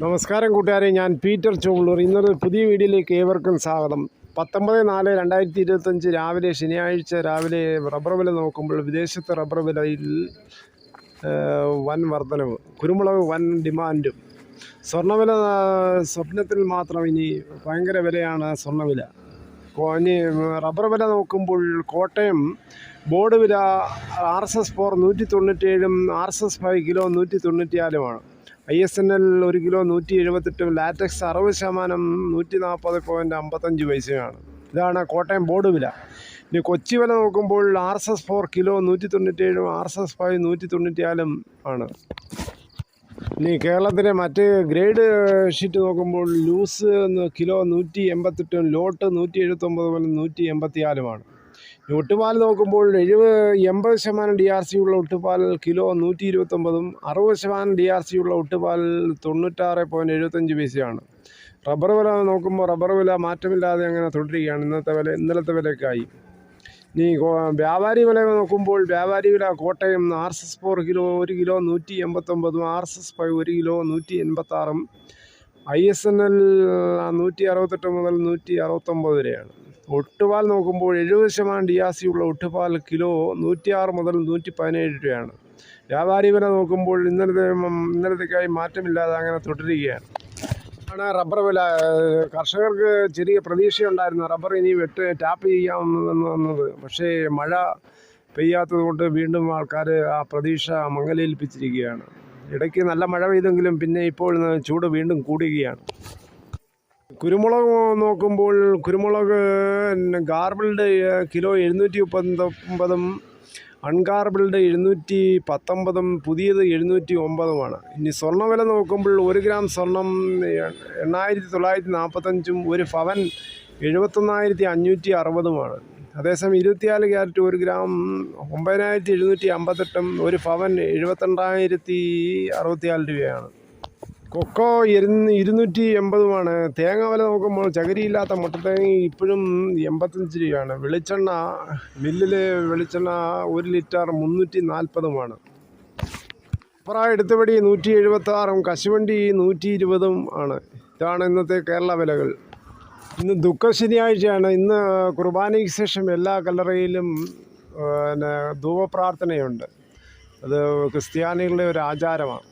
നമസ്കാരം കൂട്ടുകാരെ ഞാൻ പീറ്റർ ചോളൂർ ഇന്നൊരു പുതിയ വീഡിയോയിലേക്ക് ഏവർക്കും സ്വാഗതം. പത്തൊമ്പത് നാല് രണ്ടായിരത്തി ഇരുപത്തഞ്ച് രാവിലെ ശനിയാഴ്ച രാവിലെ റബ്ബർ വില നോക്കുമ്പോൾ വിദേശത്തെ റബ്ബർ വിലയിൽ വൻ വർധനവ് കുരുമുളക് വൻ ഡിമാൻഡും. സ്വർണവില സ്വപ്നത്തിൽ മാത്രം ഇനി ഭയങ്കര വിലയാണ് സ്വർണവില. ഇനി റബ്ബർ വില നോക്കുമ്പോൾ കോട്ടയം ബോർഡ് വില ആർ എസ് എസ് ഫോർ നൂറ്റി തൊണ്ണൂറ്റേഴും R S S five kilo നൂറ്റി തൊണ്ണൂറ്റിനാലുമാണ് ഐ എസ് എൻ എൽ ഒരു കിലോ നൂറ്റി എഴുപത്തെട്ടും ലാറ്റക്സ് അറുപത് ശതമാനം നൂറ്റി നാൽപ്പത് പോയിന്റ് അമ്പത്തഞ്ച് പൈസയാണ് ഇതാണ് കോട്ടയം ബോർഡ് വില. ഇനി കൊച്ചി വില നോക്കുമ്പോൾ R S S four kilo നൂറ്റി തൊണ്ണൂറ്റേഴും ആർ എസ് എസ് ഫൈവ് നൂറ്റി തൊണ്ണൂറ്റിനാലും ആണ്. ഇനി കേരളത്തിലെ മറ്റ് ഗ്രേഡ് ഷീറ്റ് നോക്കുമ്പോൾ ലൂസ് കിലോ നൂറ്റി എൺപത്തെട്ടും ലോട്ട് നൂറ്റി എഴുപത്തൊമ്പത് മുതൽ നൂറ്റി എൺപത്തിനാലുമാണ് ഒട്ടുപാൽ നോക്കുമ്പോൾ എഴുപത് എൺപത് ശതമാനം ഡി ആർ സി ഉള്ള ഒട്ടുപാൽ കിലോ നൂറ്റി ഇരുപത്തൊമ്പതും അറുപത് ശതമാനം ഡി ആർ സി ഉള്ള ഒട്ടുപാൽ തൊണ്ണൂറ്റാറ് പോയിന്റ് എഴുപത്തഞ്ച് പൈസയാണ് റബ്ബർ വില നോക്കുമ്പോൾ റബ്ബർ വില മാറ്റമില്ലാതെ അങ്ങനെ തുടരുകയാണ്. ഇന്നത്തെ വില ഇന്നലത്തെ വിലയ്ക്കായി. ഇനി വ്യാപാരി വില നോക്കുമ്പോൾ വ്യാപാരി വില Kottayam R S S four kilo ഒരു കിലോ നൂറ്റി എൺപത്തൊമ്പതും ആർ എസ് എസ് ഫൈവ് ഒരു കിലോ നൂറ്റി എൺപത്താറും ഐ എസ് എൻ എൽ നൂറ്റി അറുപത്തെട്ട് മുതൽ നൂറ്റി അറുപത്തൊമ്പത് വരെയാണ്. ഒട്ടുപാൽ നോക്കുമ്പോൾ എഴുപത് ശതമാനം ഡി ആർ സി ഉള്ള ഒട്ടുപാൽ കിലോ നൂറ്റിയാറ് മുതൽ നൂറ്റി പതിനേഴ് രൂപയാണ്. വ്യാപാരി വില നോക്കുമ്പോൾ ഇന്നലത്തെ ഇന്നലത്തേക്കായി മാറ്റമില്ലാതെ അങ്ങനെ തുടരുകയാണ്. ആണ് റബ്ബർ വില കർഷകർക്ക് ചെറിയ പ്രതീക്ഷയുണ്ടായിരുന്നു. റബ്ബർ ഇനി വെട്ട് ടാപ്പ് ചെയ്യാമെന്ന് വന്നത്. പക്ഷേ മഴ പെയ്യാത്തത് കൊണ്ട് വീണ്ടും ആൾക്കാർ ആ പ്രതീക്ഷ മങ്ങലേൽപ്പിച്ചിരിക്കുകയാണ്. ഇടയ്ക്ക് നല്ല മഴ പെയ്തെങ്കിലും പിന്നെ ഇപ്പോൾ ചൂട് വീണ്ടും കൂടുകയാണ്. കുരുമുളക് നോക്കുമ്പോൾ കുരുമുളക് ഗാർബിൾഡ് കിലോ എഴുന്നൂറ്റി മുപ്പത്തൊമ്പതും അൺഗാർബിൾഡ് എഴുന്നൂറ്റി പത്തൊമ്പതും പുതിയത് എഴുന്നൂറ്റി ഒമ്പതുമാണ് ഇനി സ്വർണവില നോക്കുമ്പോൾ ഒരു ഗ്രാം സ്വർണം എണ്ണായിരത്തി തൊള്ളായിരത്തി നാൽപ്പത്തഞ്ചും ഒരു പവൻ എഴുപത്തൊന്നായിരത്തി അഞ്ഞൂറ്റി അറുപതുമാണ് അതേസമയം ഇരുപത്തിനാല് ക്യാരറ്റ് ഒരു ഗ്രാം ഒമ്പതിനായിരത്തി എഴുന്നൂറ്റി അമ്പത്തെട്ടും ഒരു പവൻ എഴുപത്തിരണ്ടായിരത്തി അറുപത്തിനാല് രൂപയാണ്. കൊക്കോ ഇരുന്ന് ഇരുന്നൂറ്റി എൺപതുമാണ്. തേങ്ങ വില നോക്കുമ്പോൾ ചകിരിയില്ലാത്ത മുട്ടത്തേങ്ങ ഇപ്പോഴും എൺപത്തഞ്ച് രൂപയാണ്. വെളിച്ചെണ്ണ മില്ലിൽ വെളിച്ചെണ്ണ ഒരു ലിറ്റർ മുന്നൂറ്റി നാൽപ്പതുമാണ്. അപ്പറ എടുത്തുപടി നൂറ്റി എഴുപത്തി ആറും കശുവണ്ടി നൂറ്റി ഇരുപതും ആണ്. ഇതാണ് ഇന്നത്തെ കേരള വിലകൾ. ഇന്ന് ദുഃഖ ശനിയാഴ്ചയാണ്. ഇന്ന് കുർബാനയ്ക്ക് ശേഷം എല്ലാ കല്ലറയിലും പിന്നെ ധൂപപ്രാർത്ഥനയുണ്ട്. അത് ക്രിസ്ത്യാനികളുടെ ഒരു ആചാരമാണ്.